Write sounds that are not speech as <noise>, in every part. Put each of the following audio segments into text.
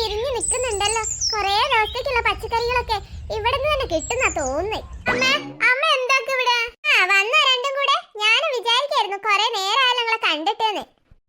വിരിഞ്ഞു നിൽക്കുന്നുണ്ടല്ലോ കൊറേ ദിവസത്തേക്കുള്ള പച്ചക്കറികളൊക്കെ ഇവിടെ തന്നെ കിട്ടുന്ന തോന്നുന്നേ. അമ്മ അമ്മ എന്താക്കും ഇവിടെ? ആ വന്ന രണ്ടും കൂടെ. ഞാൻ വിചാരിക്കായിരുന്നു കൊറേ നേരമായാലും നിങ്ങളെ കണ്ടിട്ടേന്ന്.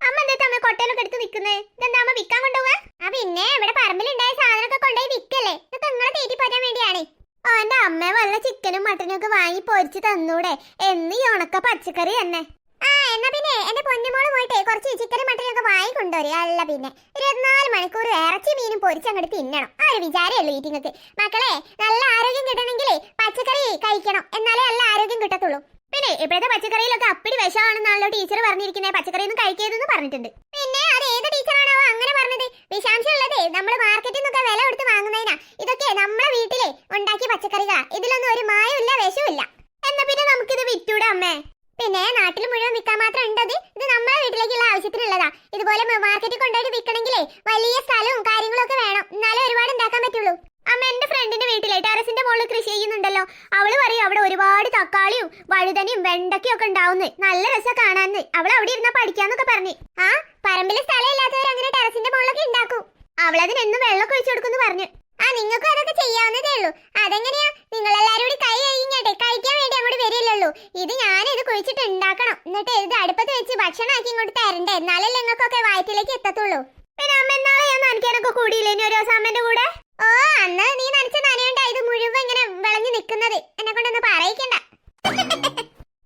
അമ്മ എന്താ അമ്മ കൊട്ടയിലൊക്കെ എടുത്ത് നിൽക്കുന്നത് ഇതെന്താ അമ്മ വിൽക്കാൻ കൊണ്ടുപോവാ? ആ പിന്നെ ഇവിടെ പറമ്പിലുണ്ടായ സാധനമൊക്കെ കൊണ്ടുപോയി വിൽക്കല്ലേ? ഇതൊക്കെ നിങ്ങളെ തീറ്റി പോരാൻ വേണ്ടിയാണ്. ഓ എന്റെ അമ്മ വല്ല ചിക്കനും മട്ടനും ഒക്കെ വാങ്ങി പൊരിച്ച് തന്നൂടെ. എന്ന് ഉണക്ക പച്ചക്കറി തന്നെ. ആ എന്നാ പിന്നെ എന്റെ പൊന്നുമോൾ പോയിട്ട്. കുറച്ച് ചിക്കനും മട്ടനും ഒക്കെ വാങ്ങി അല്ല പിന്നെ ഇരുപത്തിനാല് മണിക്കൂർ ഇറച്ചി മീനും പൊരിച്ച് അങ്ങോട്ട് തിന്നണം. ആ ഒരു വിചാരമേ ഉള്ളൂ മക്കളെ നല്ല ആരോഗ്യം കിട്ടണമെങ്കിൽ പച്ചക്കറി കഴിക്കണം. എന്നാലേ നല്ല ആരോഗ്യം കിട്ടത്തുള്ളൂ. പിന്നെ ഇപ്പോഴത്തെ പച്ചക്കറിയിലൊക്കെ അപ്പടി വിഷമാണെന്നാണല്ലോ ടീച്ചർ പറഞ്ഞിരിക്കുന്നത് പച്ചക്കറി ഒന്നും കഴിക്കരുതെന്ന് പറഞ്ഞിട്ടുണ്ട്. പിന്നെ അത് ഏത് ടീച്ചറാണോ അങ്ങനെ പറഞ്ഞത്? വിഷാംശം നമ്മൾ മാർക്കറ്റിൽ നിന്നൊക്കെ വില കൊടുത്ത് വാങ്ങുന്നതിനാ. ഇതൊക്കെ നമ്മളെ വീട്ടിലെ ഉണ്ടാക്കിയ പച്ചക്കറികളാ. ഇതിലൊന്നും ഒരു മായമില്ല വിഷമില്ല എന്നാ പിന്നെ നമുക്കിത് വിറ്റൂടെ അമ്മേ? പിന്നെ നാട്ടിൽ മുഴുവൻ വിൽക്കാൻ മാത്രം ഉണ്ടത് ഇത്? നമ്മളെ വീട്ടിലേക്കുള്ള ആവശ്യത്തിനുള്ളതാ. ഇതുപോലെ മാർക്കറ്റിൽ കൊണ്ടുപോയി വിൽക്കണമെങ്കിലേ വലിയ സ്ഥലവും കാര്യങ്ങളും ഒക്കെ വേണം. എന്നാലേ ഒരുപാട് ഉണ്ടാക്കാൻ പറ്റുള്ളൂ. അമ്മ എന്റെ ഫ്രണ്ടിന്റെ വീട്ടിലെ ടെറസിന്റെ മുകളിൽ കൃഷി ചെയ്യുന്നുണ്ടല്ലോ. അവൾ പറയും അവിടെ ഒരുപാട് തക്കാളിയും വഴുതനയും വെണ്ടയ്ക്കും ഒക്കെ ഉണ്ടാവുന്നു. നല്ല രസം കാണാന്ന് അവൾ അവിടെ ഇരുന്നാ പഠിക്കാന്നൊക്കെ പറഞ്ഞു. ആ പറമ്പിൽ സ്ഥലം ഇല്ലാത്തവർ അങ്ങനെ ടെറസിന്റെ മുകളിലൊക്കെ ഉണ്ടാക്കും. അവളതിനെന്നും വെള്ളം ഒഴിച്ചു കൊടുക്കുന്നു പറഞ്ഞു. ആ നിങ്ങൾക്കും അതൊക്കെ ചെയ്യാവുന്നതേ ഉള്ളൂ. അതെങ്ങനെയാ നിങ്ങൾ എല്ലാരും കൂടി കൈ കഴിഞ്ഞട്ടെ കഴിക്കാൻ വേണ്ടി അങ്ങോട്ട് വരില്ലല്ലോ ഇത് ഞാൻ ഇത് കുഴിച്ചിട്ട് ഉണ്ടാക്കണം എന്നിട്ട് ഇത് അടുപ്പത്ത് വെച്ച് ഭക്ഷണമാക്കി ഇങ്ങോട്ട് തരണ്ടേ? എന്നാലല്ലേ നിങ്ങൾക്കൊക്കെ വയറ്റിലേക്ക് എത്തത്തുള്ളൂ. പിന്നെ അമ്മ എന്നാളെ ഞാൻ നനയ്ക്കാനൊക്കെ കൂടിയില്ലേ? ഇനി ഒരു ദിവസം അമ്മന്റെ കൂടെ? ഓ അന്ന് നീ നനച്ച നനയുണ്ടാ. ഇത് മുഴുവൻ ഇങ്ങനെ വിളഞ്ഞു നിൽക്കുന്നത് എന്നെ കൊണ്ടൊന്ന് പറയിക്കണ്ട.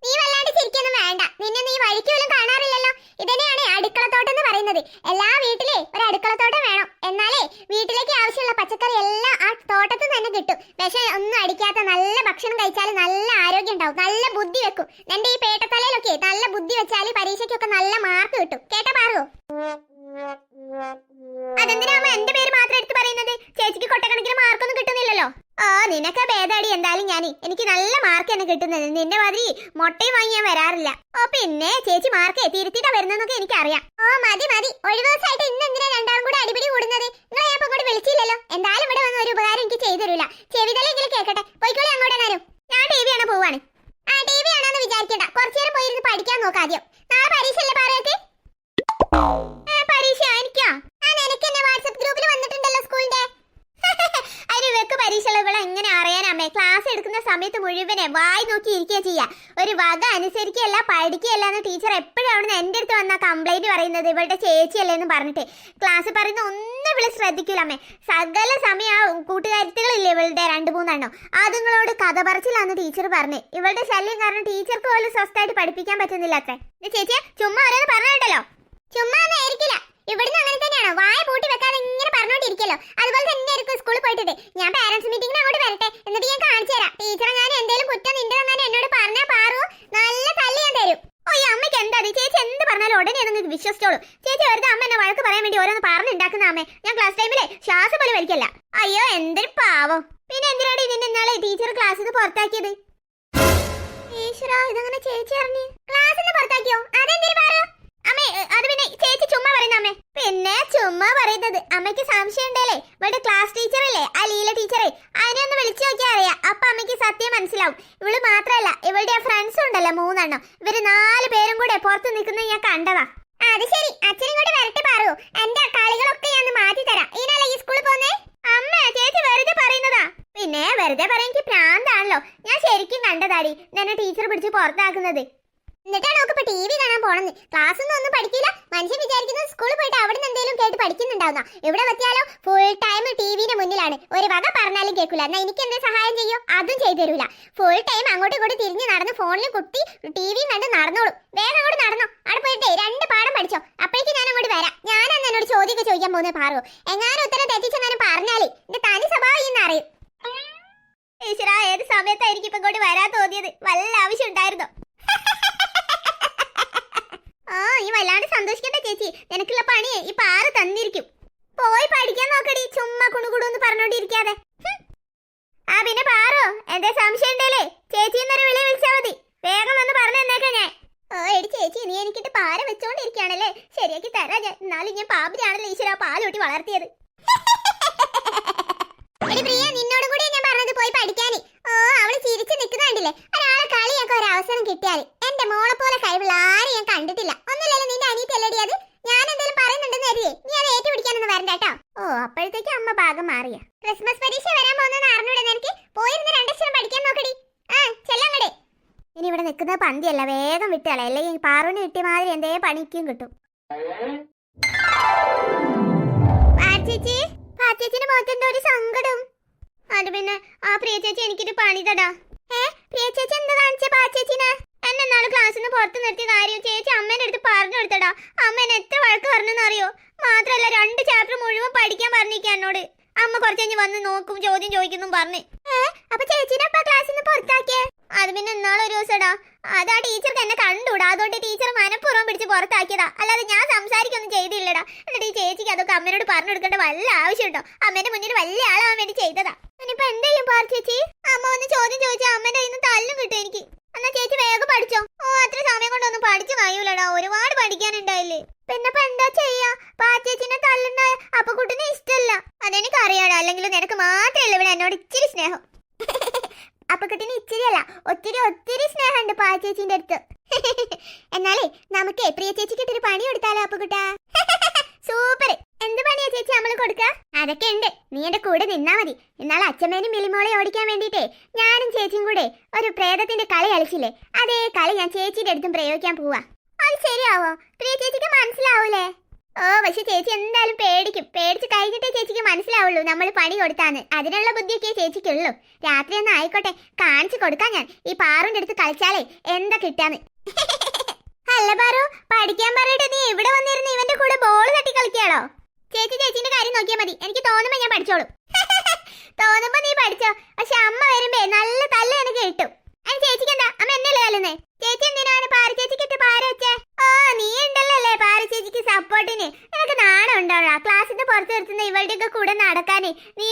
നീ വല്ലാണ്ട് ചിരിക്കൊന്നും വേണ്ട. നിന്നെ നീ വഴിക്ക് പോലും കാണാറില്ലല്ലോ? ഇതന്നെയാണ് അടുക്കളത്തോട്ടം എന്ന് പറയുന്നത് എല്ലാ വീട്ടിലെ ഒരു അടുക്കളത്തോട്ടം വേണം എന്നാലേ വീട്ടിലേക്ക് ആവശ്യമുള്ള പച്ചക്കറി എല്ലാം ആ തോട്ടത്തിൽ തന്നെ കിട്ടും വിഷം അടിക്കാത്ത നല്ല ഭക്ഷണം കഴിച്ചാൽ നല്ല ആരോഗ്യം ഉണ്ടാവും. നല്ല ബുദ്ധി വെക്കും. എന്റെ ഈ പേട്ടത്തലയിലൊക്കെ നല്ല ബുദ്ധി വെച്ചാൽ പരീക്ഷയ്ക്കൊക്കെ നല്ല മാർക്ക് കിട്ടും. കേട്ടോ പാറു അതെന്തിനാമ എന്റെ പേര് മാത്രം എടുത്ത് പറയുന്നത്? ചേച്ചിക്ക് കൊട്ടക്കണക്കിന് മാർക്കൊന്നും കിട്ടുന്നില്ലല്ലോ. ആ നിനക്ക് ഭേദാടി എന്തായാലും ഞാൻ എനിക്ക് നല്ല മാർക്ക് തന്നെ കിട്ടുന്നത്. നിന്റെ മാതിരി മുട്ടയും വാങ്ങി ഞാൻ വരാറില്ല. ഓ പിന്നെ ചേച്ചി മാർക്ക് തിരുത്തിട്ടാ വരുന്നതെന്നൊക്കെ എനിക്കറിയാം. ഓ മതി മതി. ഒഴിവ് ദിവസമായിട്ട് ഇന്ന് എന്തിനാ രണ്ടാം കൂടെ അടിപിടി കൂടുന്നത്? നിങ്ങളെ ഞാൻ ഇപ്പൊ വിളിച്ചില്ലല്ലോ. എന്തായാലും ഇവിടെ വന്ന ഒരു ഉപകാരം എനിക്ക് ചെയ്തു തരൂല. ചെവിതലെങ്കിലും കേൾക്കട്ടെ. പോയിക്കോളി അങ്ങോട്ട് നേരം ഞാൻ ടി വി ആണ് പോവാണ്. ആ ടി വി ആണെന്ന് വിചാരിക്കണ്ട. കുറച്ചു നേരം പോയിരുന്ന് പഠിക്കാൻ നോക്കാം ആദ്യം. നാളെ പരീക്ഷ അല്ലേ പറയട്ടെ പരീക്ഷ എനിക്കാ ആ നിനക്ക് എന്നെ വാട്സപ്പ് ഗ്രൂപ്പിൽ വന്നിട്ടുണ്ടല്ലോ സ്കൂളിന്റെ അതിന് ഇവക്ക് പരീക്ഷകൾ ഇവിടെ എങ്ങനെ അറിയാനമ്മേ ക്ലാസ് എടുക്കുന്ന സമയത്ത് മുഴുവനെ വായി നോക്കി ഇരിക്കുക ചെയ്യാ. ഒരു വക അനുസരിക്കുകയല്ല പഠിക്കുകയല്ല എന്ന് ടീച്ചർ എപ്പോഴും എന്റെ അടുത്ത് വന്ന കംപ്ലൈന്റ് പറയുന്നത് ഇവളുടെ ചേച്ചിയല്ലേ എന്ന് പറഞ്ഞിട്ട്. ക്ലാസ് പറയുന്ന ഒന്നും ഇവിടെ ശ്രദ്ധിക്കൂല അമ്മേ. സകല സമയം ആ കൂട്ടുകാരിത്തുകളില്ലേ ഇവളുടെ രണ്ട് മൂന്നെണ്ണം? അതുങ്ങളോട് കഥ പറച്ചിലാന്ന് ടീച്ചർ പറഞ്ഞു. ഇവളുടെ ശല്യം കാരണം ടീച്ചർക്ക് പോലും സ്വസ്ഥമായിട്ട് പഠിപ്പിക്കാൻ പറ്റുന്നില്ല അത്രേ. ചേച്ചിയെ ചുമ്മാ ഓരോന്ന് പറഞ്ഞിട്ടല്ലോ ചുമ്മാ ആയിരിക്കില്ല. ഇവിടുന്ന് അങ്ങനെ തന്നെയാണോ? വായ പൂട്ടി വെക്കാതെ ഇങ്ങനെ പറഞ്ഞോണ്ടിരിക്കല്ലോ. അതുപോലെ തന്നെ ആയിരിക്കും സ്കൂളിൽ പോയിട്ടുണ്ട് ഞാൻ പാരന്റ്സ് മീറ്റിംഗിന് അങ്ങോട്ട് വരട്ടെ എന്നിട്ട് ഞാൻ കാണിച്ചു തരാം ടീച്ചറെ ഞാൻ എന്തെങ്കിലും കുറ്റം നിന്റെ തന്നെ എന്നോട് പറഞ്ഞാ പാറു നല്ല തല്ല് ഞാൻ തരും ഓ ഈ അമ്മയ്ക്ക് എന്താ ഇത്? ചേച്ചി എന്ത് പറഞ്ഞാലും ഉടനെ ഒന്ന് വിശ്വസിച്ചോളൂ ചേച്ചി വെറുതെ അമ്മ എന്നെ വഴക്ക് പറയാൻ വേണ്ടി ഓരോന്ന് പറഞ്ഞുണ്ടാക്കുന്ന അമ്മേ ഞാൻ ക്ലാസ് പോലെ പോലും വലിക്കല്ല. അയ്യോ എന്തൊരു പാവം. പിന്നെ എന്തിനാണ് ഇതിന്റെ ഇന്നാളെ ടീച്ചർ ക്ലാസ്സിൽ നിന്ന് പുറത്താക്കിയത്? ഈശ്വരാ ഇതങ്ങനെ ചേച്ചി അറിഞ്ഞു? ക്ലാസ്സിൽ നിന്ന് പുറത്താക്കിയോ? അതെന്തിനു പറയോ അമ്മേ അത് പിന്നെ ചേച്ചി ചുമ്മാ പറയുന്ന അമ്മേ. പിന്നെ ചുമ്മാ പറയുന്നത്. അമ്മയ്ക്ക് സംശയം ഉണ്ടല്ലേ ഇവിടെ ക്ലാസ് ടീച്ചർ അല്ലേ? ആ ലീല ടീച്ചറെ അതിനെ ഒന്ന് വിളിച്ചു നോക്കിയാൽ അറിയാം. അപ്പൊ അമ്മയ്ക്ക് സത്യം മനസ്സിലാവും. ഇവൾ മാത്രല്ല ഇവളുടെ ഫ്രണ്ട്സ് ഉണ്ടല്ലോ മൂന്നെണ്ണം. ഇവർ നാല് പേരും കൂടെ പുറത്ത് നിൽക്കുന്നത് ഞാൻ കണ്ടതാ. അത് ശരി. അച്ഛൻ ഇങ്ങോട്ട് വരട്ടെ പറയൂ എന്റെ കളികളൊക്കെ ഞാൻ മാറ്റി തരാം. ഇതിനല്ലേ ഈ സ്കൂളിൽ പോന്നേ അമ്മ ചേച്ചി വെറുതെ പറയുന്നതാ. പിന്നെ വെറുതെ പറയാൻ എനിക്ക് പ്രാന്താണല്ലോ. ഞാൻ ശരിക്കും കണ്ടതാടി. എന്നെ ടീച്ചർ പിടിച്ച് പുറത്താക്കുന്നത്. എന്നിട്ടാണ് നമുക്ക് ഇപ്പൊ ടി വി കാണാൻ പോണെന്ന് ക്ലാസ് ഒന്നും ഒന്നും പഠിക്കില്ല. മനുഷ്യൻ വിചാരിക്കുന്നത് സ്കൂളിൽ പോയിട്ട് അവിടെ നിന്ന് എന്തെങ്കിലും കേട്ട് പഠിക്കുന്നുണ്ടാവുന്ന. ഇവിടെ പറ്റിയാലോ ഫുൾ ടൈം ടി വിന്റെ മുന്നിലാണ്. ഒരു വക പറഞ്ഞാലും കേൾക്കില്ല എന്നാ എനിക്ക് എന്ത് സഹായം ചെയ്യോ? അതും ചെയ്തു തരൂല. ഫുൾ ടൈം അങ്ങോട്ടും ഇങ്ങോട്ടും തിരിഞ്ഞ് നടന്ന് ഫോണിൽ കുത്തി ടി ടിവിയും കണ്ട് നടന്നോളൂ. വേഗം അങ്ങോട്ട് നടന്നോ. അവിടെ പോയിട്ട് രണ്ട് പാഠം പഠിച്ചോ. അപ്പോഴേക്കും ഞാൻ അങ്ങോട്ട് വരാം. ഞാൻ അന്ന് എന്നോട് ചോദ്യമൊക്കെ ചോദിക്കാൻ പോകുന്നത് പാറു. എങ്ങാനും ഉത്തരം തെറ്റിച്ചെങ്ങാനും പറഞ്ഞാലേ എന്റെ തനി സ്വഭാവം ഇന്ന് അറിയും. ഏത് സമയത്തായിരിക്കും ഇപ്പൊ ഇങ്ങോട്ട് വരാൻ തോന്നിയത്? വല്ല ആവശ്യം ഉണ്ടായിരുന്നോ ആ ഈ വല്ലാണ്ട് ചേച്ചി നിനക്കുള്ള പണിയെ ഈ പാറ് തന്നിരിക്കും. പോയി പഠിക്കാൻ നോക്കടി. ചുമ്മാ കുണുകുടുന്ന് പറഞ്ഞോണ്ടിരിക്കാതെ. ആ പിന്നെ പാറോ? എന്തേ സംശയം ഉണ്ടല്ലേ ചേച്ചി എന്നൊരു വിളി വിളിച്ചാ മതി. വേഗം വന്ന് പറഞ്ഞു തന്നേക്കാ ഞാൻ. ഓ എടി ചേച്ചി നീ എനിക്കിട്ട് പാര വെച്ചോണ്ടിരിക്കാണല്ലേ ശരിയാക്കി തരാ ഞാൻ. എന്നാലും ഞാൻ പാമ്പിനാണല്ലോ ഈശ്വര പാലൂട്ടി വളർത്തിയത്. എടി പ്രിയ നിന്നോട് ഞാൻ പറഞ്ഞത് പോയി പഠിക്കാന്. ഓ അവൾ ചിരിച്ചു നിൽക്കുന്ന കണ്ടില്ലേ? ഒരാളെ കളിയൊക്കെ ഒരു അവസരം കിട്ടിയാൽ എന്റെ മോളെ പോലെ കഴിവുള്ള ആരും ഞാൻ കണ്ടിട്ടില്ല. ഒന്നുമില്ലല്ലോ നിന്റെ അനിയത്തല്ലടി അത് ഞാൻ എന്തെങ്കിലും പറയുന്നുണ്ടെന്ന് കരുതിയേ നീ അത് ഏറ്റുപിടിക്കാനൊന്നും വരണ്ട കേട്ടോ ഓ അപ്പോഴത്തേക്ക് പന്തിയല്ല വേഗം വിട്ടുകള അല്ലെങ്കിൽ പാറുവിന് കിട്ടിയ മാതിരി എന്തേ പണിക്കും കിട്ടും. ഒരു പിന്നെ ആ പ്രിയ ചേച്ചി പണി തടാ. പ്രിയ ചേച്ചി എന്താ കാണിച്ച ചേച്ചി അമ്മേന്റെ അടുത്ത് എത്ര വഴക്ക് രണ്ട് ചാപ്റ്റർ മുഴുവൻ പഠിക്കാൻ അമ്മ വന്ന് നോക്കും ചോദ്യം ചോദിക്കുന്നു പറഞ്ഞു. ചേച്ചിനെ ക്ലാസ്സിൽ പുറത്താക്കിയേ? അത് പിന്നെ ഇന്നാളെ ഒരു അതാ ടീച്ചർക്ക് എന്നെ കണ്ടൂടാ. അതുകൊണ്ട് ടീച്ചർ മനഃപൂർവം പിടിച്ച് പുറത്താക്കിയതാ. അല്ലാതെ ഞാൻ സംസാരിക്കൊന്നും ചെയ്തില്ലടാ. എന്നിട്ട് ഈ ചേച്ചിക്ക് അതൊക്കെ അമ്മേനോട് പറഞ്ഞു കൊടുക്കേണ്ട വല്ല ആവശ്യമുണ്ടോ? അമ്മേന്റെ മുന്നിൽ വലിയ ആളാവാൻ വേണ്ടി ചെയ്തതാ. ഇനിയിപ്പോ എന്തെയ്യും പാർ ചേച്ചി? അമ്മ ഒന്ന് ചോദ്യം ചോദിച്ചാൽ അമ്മേന്റെ കയ്യിൽ നിന്ന് തല്ലും കിട്ടും എനിക്ക്. എന്നാ ചേച്ചി വേഗം പഠിച്ചോ. ഓ അത്ര സമയം കൊണ്ടൊന്നും പഠിച്ചു കഴിയൂലടാ. ഒരുപാട് പഠിക്കാനുണ്ടായില്ലേ. പിന്നെ എന്താ ചെയ്യാ? പാച്ചേച്ചിനെ തല്ലുന്ന അപ്പൊ കുട്ടിനെ ഇഷ്ടല്ല. അതെനിക്ക് അറിയാടാ അല്ലെങ്കിൽ നിനക്ക് മാത്രമല്ല ഇവിടെ എന്നോട് ഇച്ചിരി സ്നേഹം. അപ്പൊ കുട്ടിന് ഇച്ചിരി അല്ല ഒത്തിരി ഒത്തിരി സ്നേഹമുണ്ട് പാ ചേച്ചിന്റെ അടുത്ത്. എന്നാലേ നമുക്ക് പ്രിയ ചേച്ചിക്ക് ഇട്ടൊരു പണി കൊടുത്താലോ അപ്പൊ കുട്ടാ സൂപ്പർ. എന്ത് പണിയാ ചേച്ചി നമ്മൾ കൊടുക്ക? അതൊക്കെ ഉണ്ട്. നീ എന്റെ കൂടെ നിന്നാ മതി. എന്നാൽ അച്ഛമ്മേനും മിലിമോളെ ഓടിക്കാൻ വേണ്ടിട്ടേ ഞാനും ചേച്ചിയും കൂടെ ഒരു പ്രേതത്തിന്റെ കളി കളിച്ചില്ലേ? അതേ കളി ഞാൻ ചേച്ചിയുടെ അടുത്തും പ്രയോഗിക്കാൻ പോവാ. അത് ശരിയാവോ? പ്രിയ ചേച്ചിക്ക് മനസ്സിലാവൂലേ? ഓ പക്ഷെ ചേച്ചി എന്തായാലും പേടിക്കും. പേടിച്ച് കഴിഞ്ഞിട്ടേ ചേച്ചിക്ക് മനസ്സിലാവുള്ളൂ നമ്മൾ പണി കൊടുത്താന്ന്. അതിനുള്ള ബുദ്ധിയൊക്കെ ചേച്ചിക്കുള്ളൂ. രാത്രി ഒന്ന് ആയിക്കോട്ടെ. കാണിച്ചു കൊടുക്കാം ഞാൻ. ഈ പാറുന്റെ അടുത്ത് കളിച്ചാലേ എന്താ കിട്ടാന്ന്. അല്ല പാറു പഠിക്കാൻ പറഞ്ഞിട്ട് നീ ഇവിടെ വന്നിരുന്ന് ഇവന്റെ കൂടെ ബോൾ തട്ടി കളിക്കാണോ ചേച്ചി ചേച്ചിന്റെ കാര്യം നോക്കിയാൽ മതി. എനിക്ക് തോന്നുമ്പോ ഞാൻ പഠിച്ചോളും. തോന്നുമ്പോ നീ പഠിച്ചോ. പക്ഷെ അമ്മ വരുമ്പേ നല്ല തല്ല എനിക്ക് കിട്ടും. ചേച്ചിക്ക് എന്താ അമ്മ എന്നല്ലേ ചേച്ചി എന്തിനാണ് പാറ പുറത്ത് നിർത്തുന്ന ഇവളുടെ ഒക്കെ കൂടെ നടക്കാനേ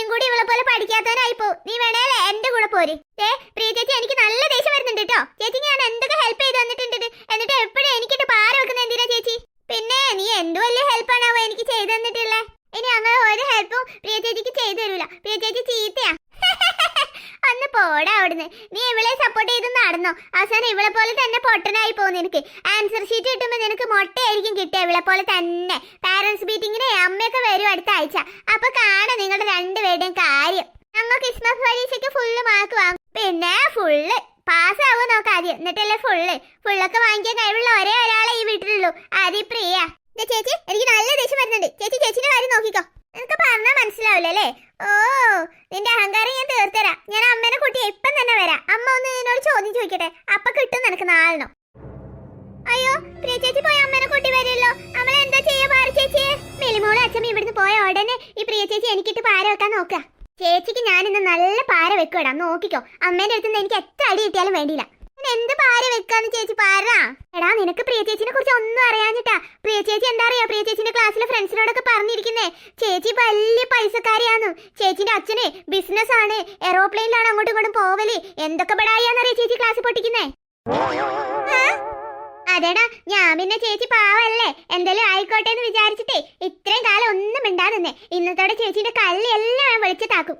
കൂടി ഇവളെ പോലെ പഠിക്കാത്തവനായി പോ നീ വേണേലേ എന്റെ കൂടെ പോര് ഏ പ്രിയ ചേച്ചി എനിക്ക് നല്ല ദേഷ്യം വരുന്നുണ്ട് കേട്ടോ ചേച്ചി ഞാൻ എന്തൊക്കെ ഹെൽപ്പ് ചെയ്ത് തന്നിട്ടുണ്ട് എന്നിട്ട് എപ്പോഴും എനിക്കിട്ട് പാര വെക്കുന്ന എന്തിനാ ചേച്ചി പിന്നെ നീ എന്ത് വലിയ ഹെൽപ്പാണാവോ എനിക്ക് ചെയ്തു തന്നിട്ടുള്ളേ ഇനി അങ്ങനെ ഒരു ഹെൽപ്പും പ്രിയ ചേച്ചിക്ക് ചെയ്തു തരൂല പ്രിയ ചേച്ചി ചീത്തയാ അന്ന് പോടാ അവിടുന്ന് നീ ഇവളെ സപ്പോർട്ട് ചെയ്ത് നടന്നോ അവസാനം ഇവളെ പോലെ തന്നെ പൊട്ടനായി പോകും നിനക്ക് ആൻസർ ഷീറ്റ് കിട്ടുമ്പോൾ നിനക്ക് മൊട്ടയായിരിക്കും കിട്ടുക ഇവളെ പോലെ തന്നെ പാരന്റ്സ് മീറ്റിങ്ങിന് അമ്മയൊക്കെ വരും അടുത്ത ആഴ്ച. അപ്പൊ കാണാം നിങ്ങളുടെ രണ്ടുപേരുടെയും കാര്യം. ഞങ്ങൾ ക്രിസ്മസ് പരീക്ഷയ്ക്ക് ഫുള്ള് മാർക്ക് വാങ്ങും. പിന്നെ ഫുള്ള് പാസ്സാവും നോക്കാം ആദ്യം. എന്നിട്ടല്ലേ ഫുള്ള് ഫുള്ളൊക്കെ വാങ്ങിക്കാൻ കഴിവുള്ള ഒരേ ഒരാളെ ഈ വീട്ടിലുള്ളൂ. ആദ്യം പ്രിയ. ചേച്ചി എനിക്ക് നല്ല ദേഷ്യം വരുന്നുണ്ട്. ചേച്ചി ചേച്ചിന്റെ കാര്യം നോക്കിക്കോ. നിനക്ക് പറഞ്ഞാൽ മനസ്സിലാവില്ല അല്ലേ? ഓ നിന്റെ അഹങ്കാരം ഞാൻ തീർത്തരാം. ഞാൻ അമ്മേനെ കൂട്ടി ഇപ്പം തന്നെ വരാം. അമ്മ ഒന്ന് നിന്നോട് ചോദ്യം ചോദിക്കട്ടെ? അപ്പൊ കിട്ടും നിനക്ക് നാളെണ്ണം മെലിമോൾ അച്ഛമ്മ ഇവിടുന്ന് പോയ ഉടനെ ഈ പ്രിയ ചേച്ചി എനിക്കിട്ട് പാര വെക്കാൻ നോക്കുക. ചേച്ചിക്ക് ഞാൻ ഇന്ന് നല്ല പാര വെക്കുവാടാ. നോക്കിക്കോ. അമ്മേന്റെ അടുത്ത് നിന്ന് എനിക്ക് എത്ര അടി കിട്ടിയാലും വേണ്ടിയില്ല. എന്ത് പാര വെക്കാന്ന് ചേച്ചി പാര? എടാ നിനക്ക് പ്രിയ ചേച്ചിനെ കുറിച്ച് ഒന്നും അറിയാഞ്ഞിട്ടാ. പ്രിയ ചേച്ചി എന്താ അറിയാ? പ്രിയ ചേച്ചിന്റെ ക്ലാസ്സിലെ ഫ്രണ്ട്സിനോടൊക്കെ പറഞ്ഞിരിക്കുന്നേ. ചേച്ചി വലിയ പൈസക്കാരിയാന്ന്. ചേച്ചിന്റെ അച്ഛനെ ബിസിനസ് ആണ് എറോപ്ലെയിനിലാണ് അങ്ങോട്ടും ഇങ്ങോട്ടും പോവൽ. എന്തൊക്കെ ബടായിയാന്നറിയാ ചേച്ചി ക്ലാസ് പൊട്ടിക്കുന്നേ? അതെടാ ഞാൻ പിന്നെ ചേച്ചി പാവല്ലേ? എന്തെങ്കിലും ആയിക്കോട്ടെ എന്ന് വിചാരിച്ചിട്ടേ ഇത്രയും കാലം ഒന്നും മിണ്ടാതെ ഇന്നത്തോടെ ചേച്ചിന്റെ കല്ല് എല്ലാം ഞാൻ വിളിച്ചിട്ടാക്കും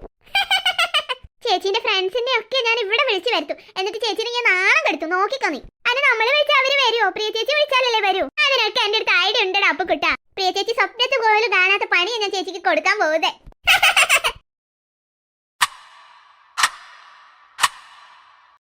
ചേച്ചിന്റെ ഫ്രണ്ട്സിന്റെ ഒക്കെ ഞാൻ ഇവിടെ വിളിച്ചു വരുത്തും. എന്നിട്ട് ചേച്ചിനെ ഞാൻ നാണം കെടുത്തു. നോക്കിക്കൊന്നി നീ. അതിന് നമ്മൾ വിളിച്ചാൽ അവർ വരുമോ പ്രിയ ചേച്ചി വിളിച്ചാലല്ലേ വരൂ? അതിനൊക്കെ എന്റെ അടുത്ത് ഐഡിയ ഉണ്ടടാ അപ്പൊ കിട്ടാ പ്രിയ ചേച്ചി സ്വപ്നത്തെ പോലും കാണാത്ത പണി ഞാൻ ചേച്ചിക്ക് കൊടുക്കാൻ പോകുന്നേ <laughs>